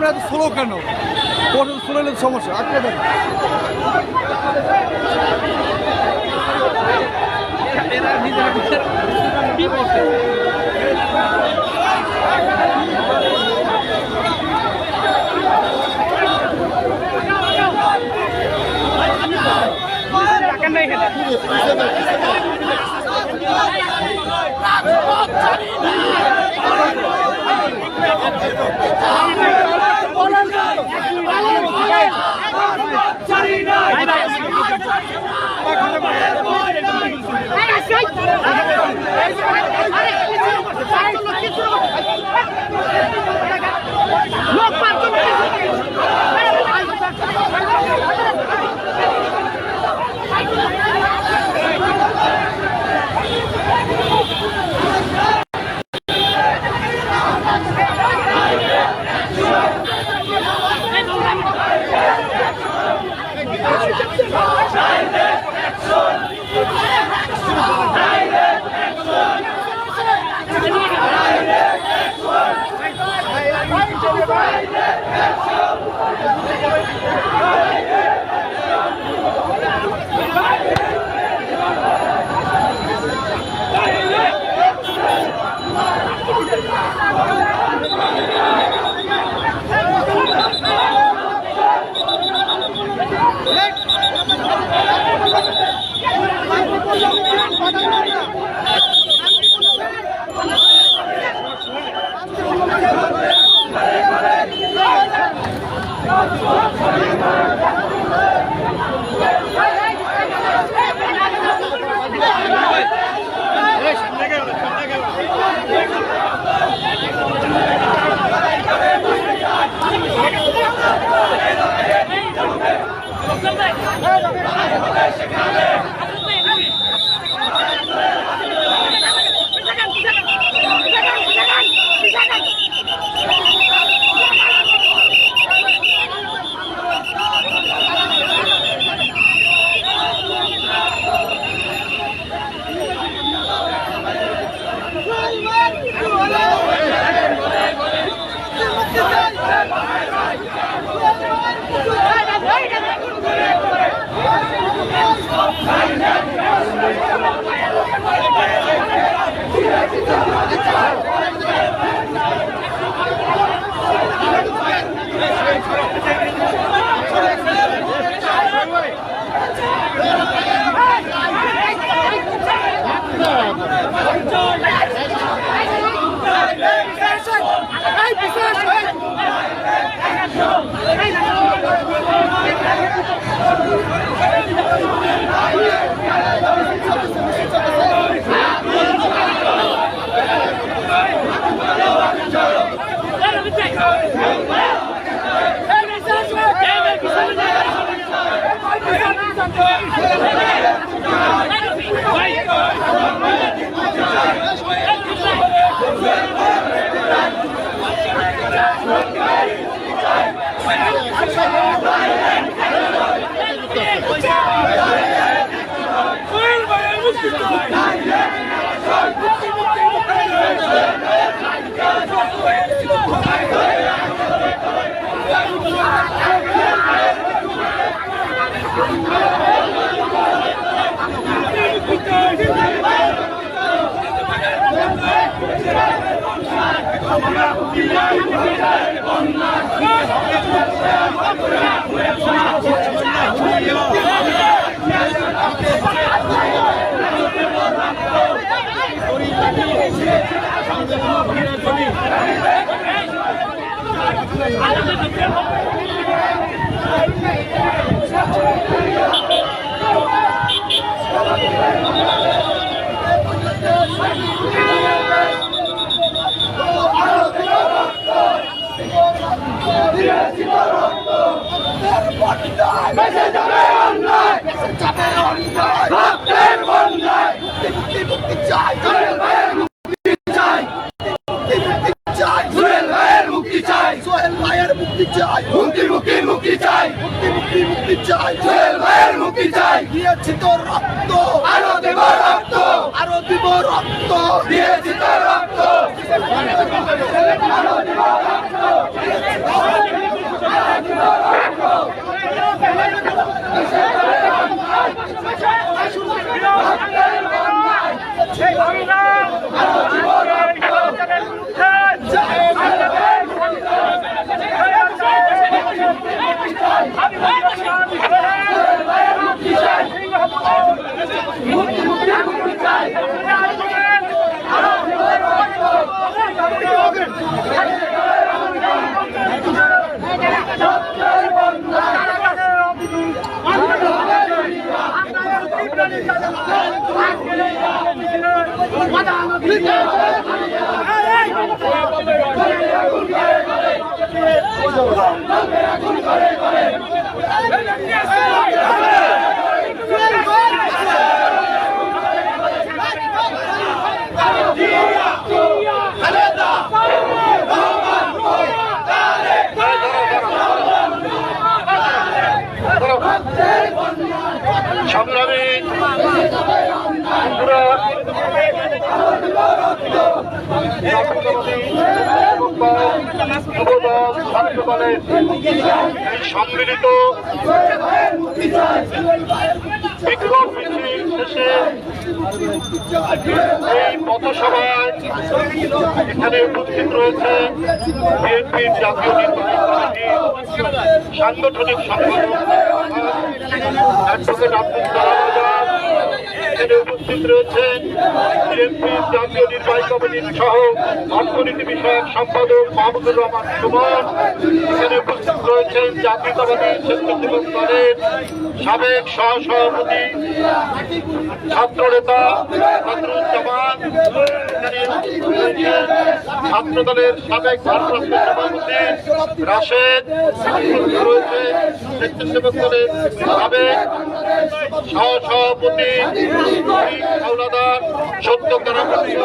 আপনার এত স্লো কেন স্লো হলে সমস্যা আটকে দেন Come on, চারি নাই Thank you. 他你的编 রক্ত দিয়েছি তার রক্ত। সংগ্রামী বন্ধুরা যুবদল ছাত্রদলের এই সম্মিলিত এই পথসভায় এখানে উপস্থিত রয়েছে বিএনপির জাতীয় নির্বাহী সাংগঠনিক সম্পাদক অ্যাডভোকেট আব্দুল এখানে উপস্থিত রয়েছেন বিএনপির জাতীয় নির্বাহী কমিটির সহ অর্থনীতি বিষয়ক সম্পাদক মাহমুদুর রহমান সুমন। এখানে রয়েছেন জাতীয়তাবাদী স্বেচ্ছাসেবক দলের সাবেক সহসভাপতি ছাত্র নেতা ছাত্র দলের সাবেক ভারপ্রাপ্ত সভাপতি রাশেদ। রয়েছে স্বেচ্ছাসেবক দলের সাবেক সহসভাপতি হাওলাদার সত্য কারামুক্ত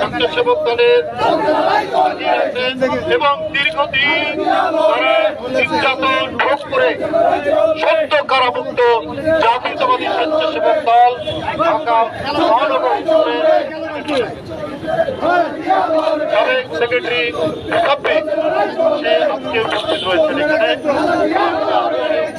স্বেচ্ছাসেবক দলের এবং দীর্ঘদিন তারা করে সত্য কারামুক্ত জাতীয়তাবাদী স্বেচ্ছাসেবক দল ঢাকা মহানগর সাবেক সেক্রেটারি সে আজকে উপস্থিত রয়েছেন এখানে।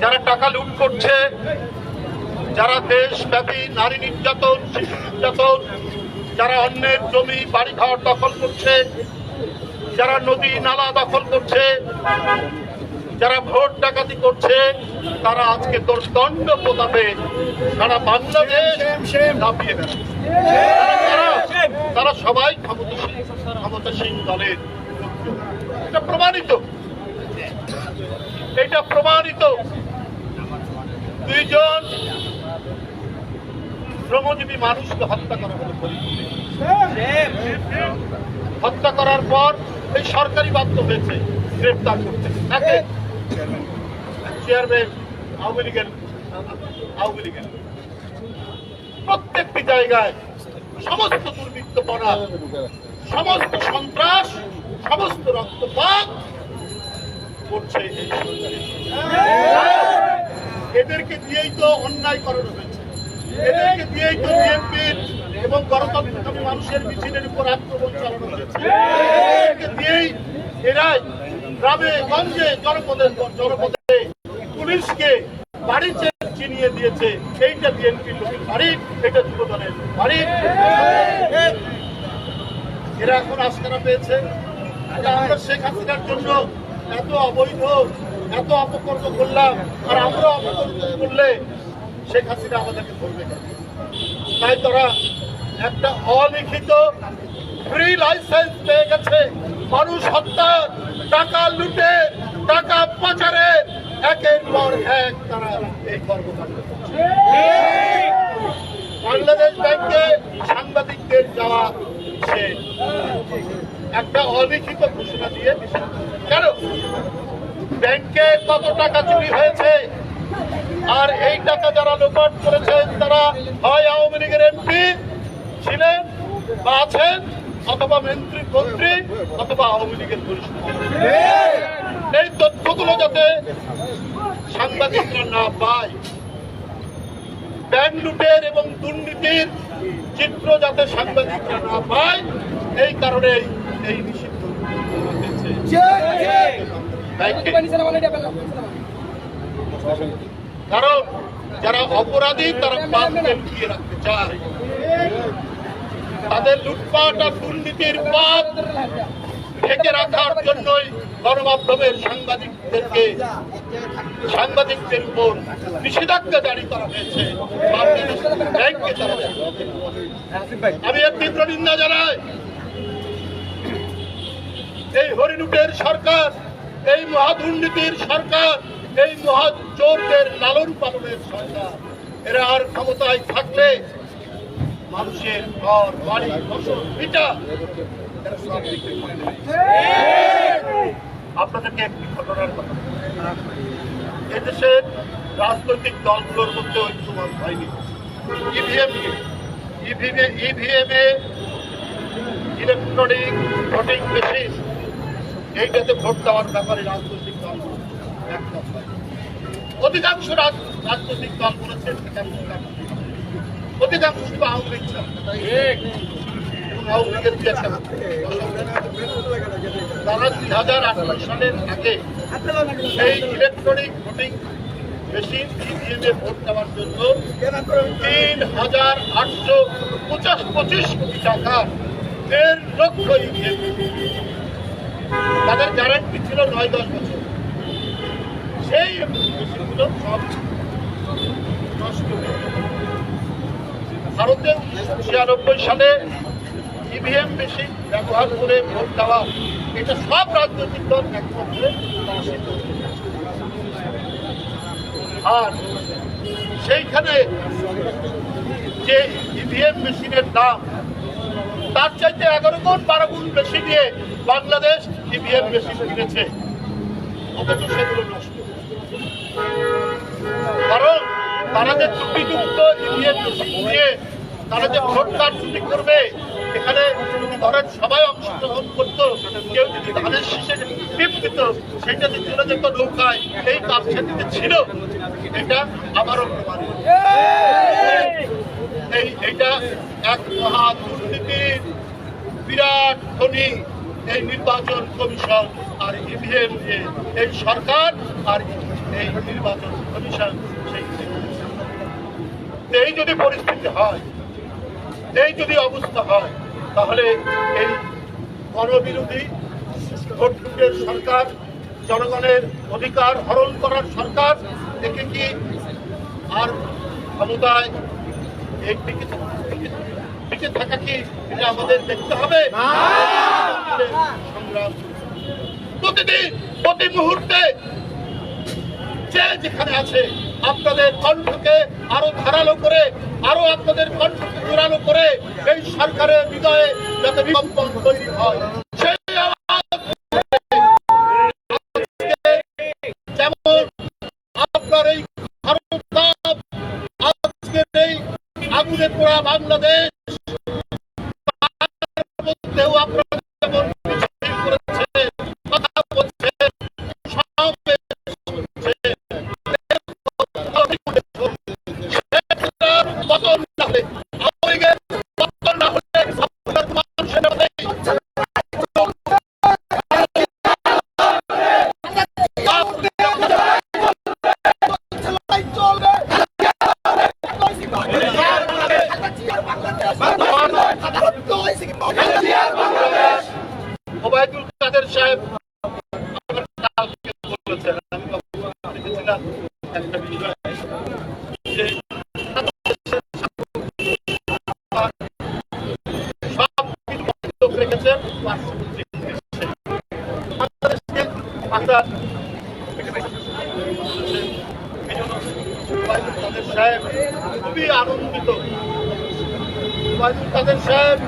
যারা টাকা লুট করছে যারা দেশব্যাপী নারী নির্যাতন শিশু নির্যাতন যারা অন্যের জমি বাড়িঘর দখল করছে যারা নদী নালা দখল করছে যারা ভোট ডাকাতি করছে তারা আজকে তোর দণ্ড প্রতাপে সারা বাংলাদেশ তারা সবাই ক্ষমতাসীন ক্ষমতাসীন দলের এটা প্রমাণিত। এটা প্রমাণিত। দুইজন শ্রমজীবী মানুষকে হত্যা করা হলো হত্যা করার পর এই সরকারি বাধ্য হয়েছে গ্রেপ্তার করতে। চেয়ারম্যান, আওয়ামী লীগের আওয়ামী লীগের। প্রত্যেকটি জায়গায় সমস্ত দুর্বৃত্তপনা, সমস্ত সন্ত্রাস, সমস্ত রক্তপাত করছে এই সরকার। এদেরকে দিয়েই তো অন্যায় করানো হয়েছে। এদেরকে দিয়েই তো বিএনপির এবং গণতন্ত্রকামী মানুষের মিছিলের উপর আক্রমণ চালানো হয়েছে। এদেরকে দিয়েই এরাই গ্রামে, গঞ্জে জনপদের পর জনপদে পুলিশকে বাড়িতে চিনিয়ে দিয়েছে। এইটা বিএনপির লোকের বাড়ি, এটা যুবদলের বাড়ি। এরা এখন আস্কারা পেয়েছে। আমরা শেখ হাসিনার জন্য এত অবৈধ, এত অপকর্ম করলাম, আর আমরা অপকর্ম করলে শেখ হাসিনা আমাদেরকে ধরবে কেন? তাই তোরা একটা অলিখিত ফ্রি লাইসেন্স পেয়ে গেছে। মানুষ হত্যা, টাকা লুটে, টাকা পাচারে, একের পর এক তারা এই কর্মকাণ্ড বাংলাদেশ ব্যাংকে সাংবাদিকদের যাওয়া সে একটা অলিখিত ঘোষণা দিয়ে কেন? ব্যাংকে কত টাকা চুরি হয়েছে? আর এই টাকা যারা লোপাট করেছেন তারা হয় আওয়ামী লীগের এমপি ছিলেন বা আছেন, অথবা মন্ত্রী মন্ত্রী, অথবা আওয়ামী লীগের এই তথ্যগুলো যাতে সাংবাদিকরা না পায়। ব্যাংক লুটের এবং দুর্নীতির চিত্র যাতে সাংবাদিকরা না পায়, এই কারণে এই নিষিদ্ধ করা কারণ যারা অপরাধী তারা পাপকে লুকিয়ে রাখতে চায়। তাদের লুটপাট আর দুর্নীতির পাপ ঢেকে রাখার জন্যই গণমাধ্যমের সাংবাদিকদেরকে সাংবাদিকদের উপর নিষেধাজ্ঞা জারি করা হয়েছে। ব্যাংককে তারা। আমি এর তীব্র নিন্দা জানাই হরিণুটের সরকার, এই মহাদুর্নীতির সরকার, এই মহাচোরদের লালন পালনের সরকার। এরা আর ক্ষমতায় থাকলে মানুষের ঘর, বাড়ি, ফসল করে আপনাদেরকে একটি ঘটনার কথা। এদেশের রাজনৈতিক দলগুলোর মধ্যে ঐক্যমত হয়নি। EVM EVM EVM electronic voting machine এইটাতে ভোট দেওয়ার ব্যাপারে রাজনৈতিক দলগুলো একমত হয়নি। অধিকাংশ রাজনৈতিক দল ভোটার অধিকাংশ শুধু আওয়ামী লীগ আওয়ামী লীগের দুই একটা তারা দুই হাজার আঠারো সালের আগে সেই ইলেকট্রনিক ভোটিং মেশিন ইভিএমে ভোট দেওয়ার জন্য তিন হাজার আটশো পঞ্চাশ পঁচিশ কোটি টাকা দেড় লক্ষ ইভিএম তাদের গ্যারান্টি ছিল নয়, দশ বছর সেই মেশিনগুলো সব নষ্ট ভারতে উনিশশো ছিয়ানব্বই সালে ইভিএম মেশিন ব্যবহার করে ভোট দেওয়া, এটা সব রাজনৈতিক দল একমত তারা সিদ্ধান্ত নিয়েছে। আর সেইখানে যে ইভিএম মেশিনের দাম তার চাইতে এগারো গুণ, বারো গুণ বেশি দিয়ে বাংলাদেশ ইভিএম মেশিন কিনেছে। অথচ সেগুলো নষ্ট। কারণ তারা যে ত্রুটিযুক্ত ইভিএম মেশিন দিয়ে তারা যে ভোট কারচুপি করবে, এখানে যদি ধরেন সবাই অংশগ্রহণ করতো, কেউ যদি ধানের শীষে টিপ দিত সেটাতে চলে যেত নৌকায়, এই কাজ সেটিতে ছিল, এটা আবারও প্রমাণ এই, এইটা এক মহা বিরাট খনি এই নির্বাচন কমিশন আর ইভিএম এই সরকার আর এই নির্বাচন কমিশন সেই এই যদি পরিস্থিতি হয়, এই যদি অবস্থা হয়, তাহলে এই গণবিরোধী ভোটলুটের সরকার, জনগণের অধিকার হরণ করার সরকার, একে কি আর ক্ষমতায় এই টিকে টিকে থাকা কি এটা আমাদের দেখতে হবে। সংগ্রাম প্রতিদিন প্রতি মুহূর্তে যে যেখানে আছে আপনাদের কণ্ঠকে আরও ধারালো করে আরও আপনাদের কণ্ঠকে জোরালো করে এই সরকারের হৃদয়ে যাতে বিকম্পন তৈরি হয়। সেই যেমন আপনার এই ভারত আজকের এই আগুনে পোড়া বাংলাদেশ পার্শ্ববর্তী জন্য ওবায়দুল কাদের সাহেব খুবই আনন্দিত। কাদের সাহেব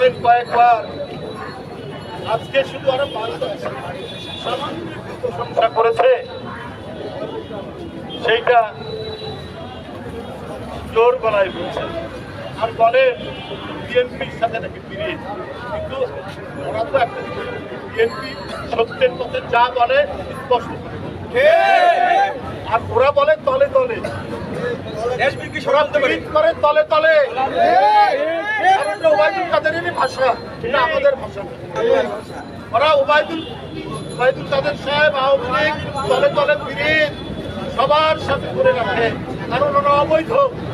করেন কয়েকবার। আজকে শুধু আরও প্রশংসা করেছে। সেইটা জোর গলায় বলছে। আর বলে বিএনপির সাথে নাকি ফিরিয়ে কিন্তু ওরা তো একটা বিএনপি সত্যের পথে যা বলে, স্পষ্ট করে। আর ওরা বলে তলে তলে। ওরা পীড়িত করে তলে তলে। ওবায়দুল কাদেরেরই ভাষা এটা আমাদের ভাষা। ওরা ওবায়দুল ওবায়দুল কাদের সাহেব আওয়ামী লীগ তলে তলে পীড়িত সবার সাথে করে রাখে কারণ ওরা অবৈধ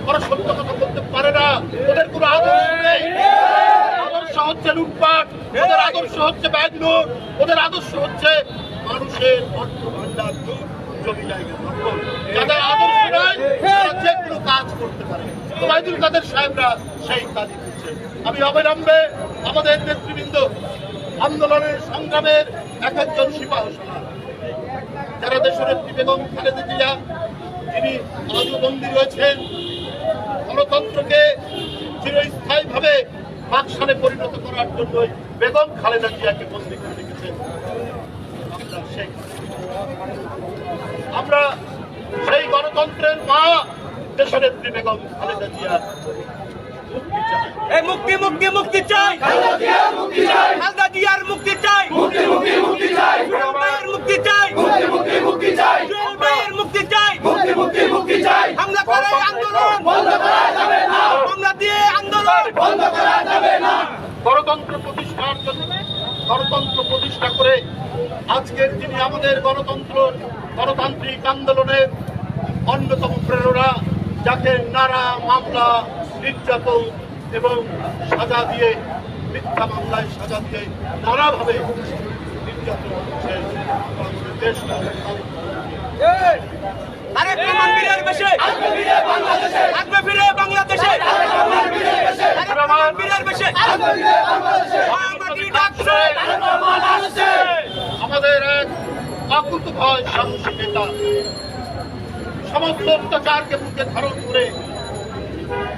ওরা সত্য কথা বলতে পারে না। ওদের কোনো আদর্শ নেই। আদর্শ হচ্ছে লুটপাট। ওদের আদর্শ হচ্ছে ব্যাগ ওদের আদর্শ হচ্ছে মানুষের অর্থ ভান্ডার জমি জায়গা যাদের আদর্শ তারা যে কোনো কাজ করতে পারে। ওবায়দুল কাদের সাহেবরা সেই কাজই করছে। আমি অবিলম্বে আমাদের নেতৃবৃন্দ আন্দোলনের সংগ্রামের এক একজন সিপাহ যারা দেশনেত্রী বেগম খালেদা জিয়া, যিনি আজও বন্দী রয়েছেন, গণতন্ত্রকে চিরস্থায়ীভাবে বাকশালে পরিণত করার জন্যই বেগম খালেদা জিয়াকে বন্দী করে রেখেছেন। আমরা সেই গণতন্ত্রের মা দেশনেত্রী বেগম খালেদা জিয়ার মুক্তি চাই। এই মুক্তি মুক্তি মুক্তি চাই। খালেদা জিয়ার মুক্তি চাই। খালদা জিয়ার মুক্তি চাই। মুক্তি মুক্তি মুক্তি চাই। মুক্তি চাই। মুক্তি মুক্তি মুক্তি চাই। মুক্তি চাই। মুক্তি মুক্তি মুক্তি চাই। হামলা করে আন্দোলন। বন্ধ করা যাবে না। হামলা দিয়ে আন্দোলন। বন্ধ করা যাবে না। গণতন্ত্র প্রতিষ্ঠার জন্য গণতন্ত্র প্রতিষ্ঠা করে আজকের যিনি আমাদের গণতন্ত্র, গণতান্ত্রিক আন্দোলনের অন্যতম প্রেরণা, যাকে নানা মামলা, নির্যাতন এবং সাজা দিয়ে, মিথ্যা মামলায় সাজা দিয়ে নানাভাবে নির্যাতন হচ্ছে আমাদের দেশটা আরে বীরের বেশে। আসবে ফিরে বাংলাদেশে। থাকবে ফিরে বাংলাদেশে রহমান ফিরে এসে আরে প্রমাণ বীরের বেশে। আসবে ফিরে বাংলাদেশে আমরা কি ডাকছে রহমান আসছে আমাদের এক অকুত ভয় সাহসী নেতা সমস্ত অত্যাচারকে বুকে ধারণ করে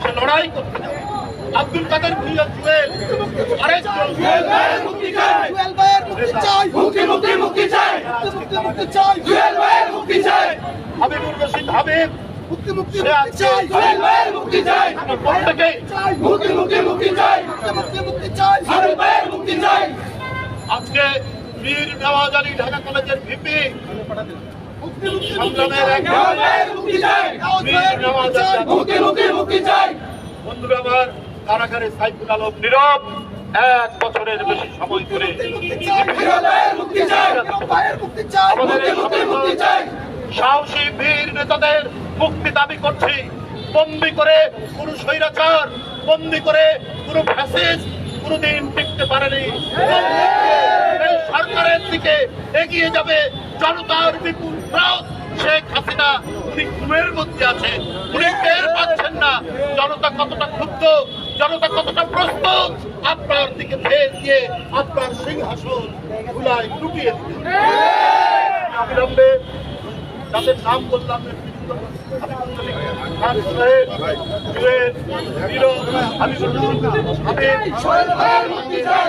সে লড়াই করতে আব্দুল কাদের ভুইয়া জুয়েল আরেকজন জুয়েল ভাইয়ের মুক্তি চাই জুয়েল ভাইয়ের মুক্তি চাই মুক্তি মুক্তি মুক্তি চাই মুক্তি মুক্তি চাই জুয়েল ভাইয়ের মুক্তি চাই। হাবিবুর রশিদ হাবিব মুক্তি মুক্তি চাই জুয়েল ভাইয়ের মুক্তি চাই আমরা মুক্তি মুক্তি মুক্তি চাই মুক্তি মুক্তি চাই জুয়েল ভাইয়ের মুক্তি চাই আজকে বীর নওয়াজ আলী ঢাকা কলেজের ভিপি মুক্তি মুক্তি সংগ্রামের এক মুক্তি চাই বীর নওয়াজ মুক্তি মুক্তি মুক্তি চাই বন্ধুরা আমার কারাগারে সাইফুল আলম নীরব এক বছরের বেশি সময় ধরে আমাদের এই মুক্তি সমস্ত মুক্তি চাই সাহসী বীর নেতাদের মুক্তি দাবি করছি। বন্দি করে কোন স্বৈরাচার, বন্দি করে কোন ফ্যাসিস্ট কোনদিন টিকতে পারেনি। সরকারের দিকে এগিয়ে যাবে জনতার বিপুল শেখ হাসিনা, উনি ঘুমের মধ্যে আছে, উনি টের পাচ্ছেন না। জনতা কতটা ক্ষুব্ধ, জনতা কতটা প্রস্তুত? আপনার দিকে ধেয়ে দিয়ে আপনার সিংহাসন ধুলায় লুটিয়ে দিতে অবিলম্বে যাদের নাম বললাম খান সাহেব জুয়েল নীরব ভাইয়ের মুক্তি চাই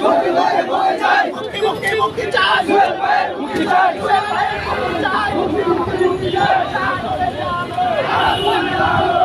মুক্তি চাই মুক্তি চাই মুক্তি চাই Thank you.